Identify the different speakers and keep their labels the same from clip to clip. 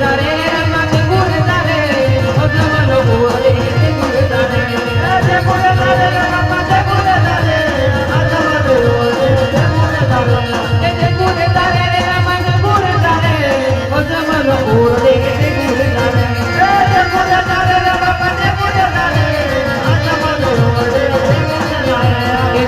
Speaker 1: Gracias.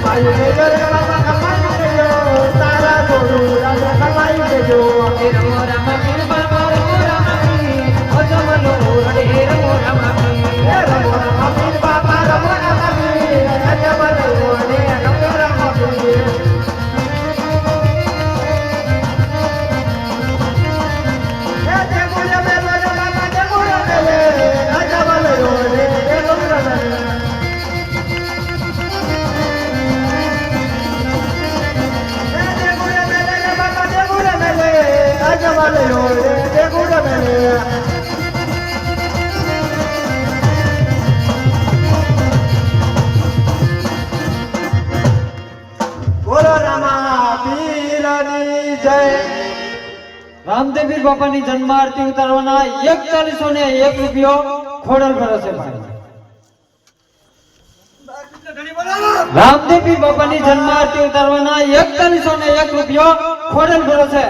Speaker 1: 마이웨이 가.
Speaker 2: રામદેવીર બાપાની જન્મ આરતી ઉતારવાના એકતાલીસો ને એક રૂપિયો ખોડલ ભરોસે રામદેવીર બાપાની જન્મ આરતી ઉતારવાના એકતાલીસો ને એક રૂપિયો ખોડલ ભરોસે